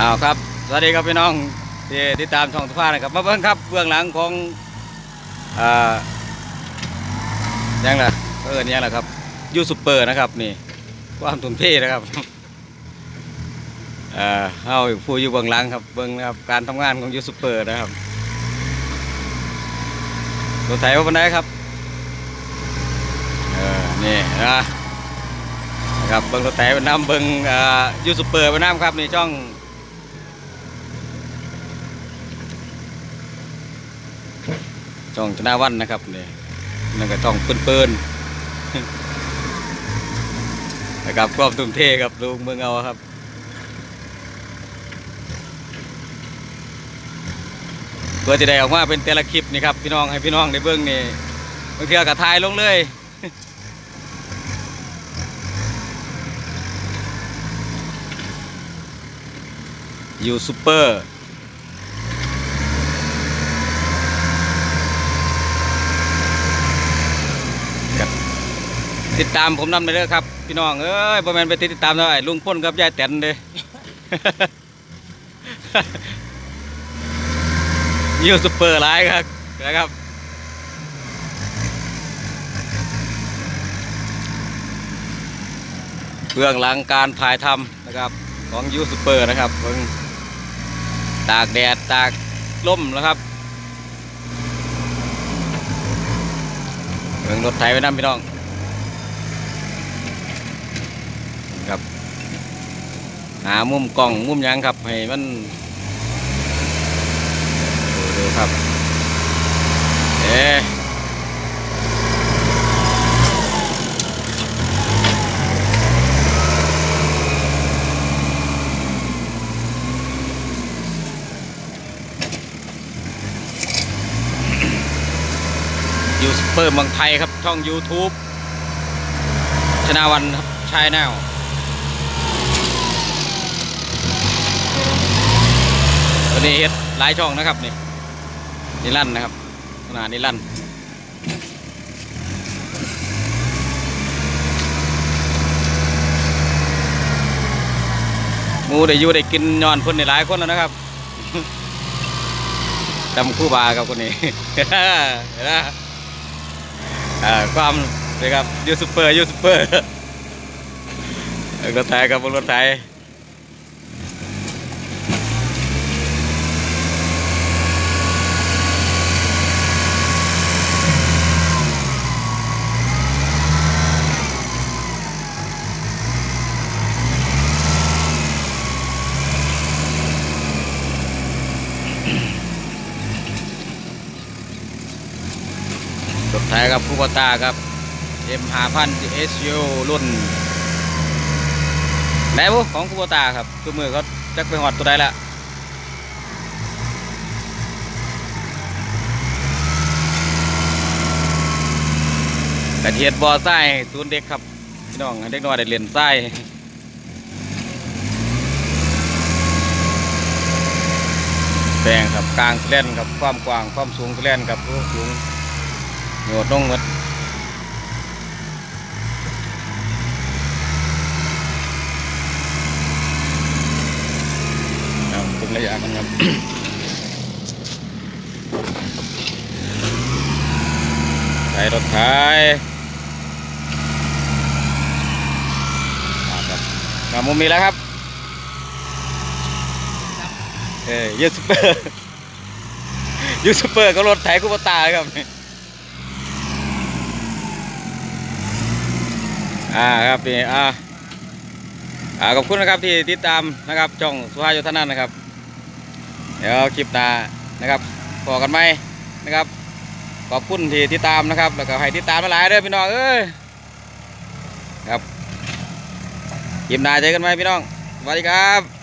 อ้าวครับ สวัสดีครับพี่น้องที่ติดตามช่องทุกภานะครับ มาเบิ่งครับเบื้องหลังของอ่ายังล่ะเออเนี่ยแหละครับยูซูเปอร์นะครับนี่ความทุ่มเทนะครับเอ่อเฮาผู้อยู่เบื้องหลังครับเบื้องนะครับการทำงานของยูซูเปอร์นะครับรถไถว่าบันไดครับเออนี่นะนะครับเบิ้งรถไถไปน้ำเบิ้งอ่ายูซูเปอร์ไปน้ำครับนี่ช่อง ช่องชนะวันนะครับนี่นั่นก็ช่องเปิ้นๆนะครับความทุ่มเทครับลุงเมืองเอาครับเพื่อจะได้ออกมาเป็นแต่ละคลิปนี่ครับพี่น้องให้พี่น้องได้เบิ่งนี่บางเทีก็ถ่ายลงเลยยูซูเปอร์ ติดตามผมนำไปเด้อครับ พี่น้องเอ้ยบ่แมนไปติดตามเท่าไหร่ลุงพ่นกับยายแตนเด้ยูซูเปอร์ไลน์ครับนะครับเบื้องหลังการถ่ายทำนะครับของยูซูเปอร์นะครับเบิ่งตากแดดตากลมนะครับเบิ่งรถไถไปนํพี่น้อง ครับ หามุมกล้องมุมยังครับให้มันดูดูครับเอ๊ยูสเปอร์เมืองไทยครับ ช่อง YouTube ชนาวันครับชายแนว ตัวนี้เฮ็ดหลายช่องนะครับนี่นี่ลั่นนะครับขนาดนี้ลั่นมูได้อยู่ได้กินย้อนคนในหลายคนแล้วนะครับจำคู่บาครับคนนี้เห็นไหมอ่าความเลยครับยูซูเปอร์ยูซูเปอร์รถไถกับรถไทย ถรถไถครับคูปตาครับ M 5 0 0 SU รุ่นไหนบุของคูปตาครับคือมือเขาจักไปหอดตัวใดละกระเทียดบอไส้ศูนย์เด็กครับพี่น้องเด็กน้อยได้เรียนไส้แปลงครับกลางสแลนครับความกว้างความสูงสแลนครับสูง โยดลงหมดเอาเป็นระยะมันครับใช้รถไถอ่าครับมามุมนี้แล้วครับเอ้ยยูสเปอร์ยูสเปอร์ก็รถไถคูปตาครับ อ่าครับนี่อ่าอ่าขอบคุณนะครับที่ติดตามนะครับช่องสุภาพยธนันนะครับ เดี๋ยวคลิปหน้านะครับพอกันไหมนะครับ ขอบคุณที่ติดตามนะครับ แล้วก็ให้ติดตามมาหลายเด้อพี่น้องเอ้ยครับคลิปหน้าเจอกันไหมพี่น้องสวัสดีครับ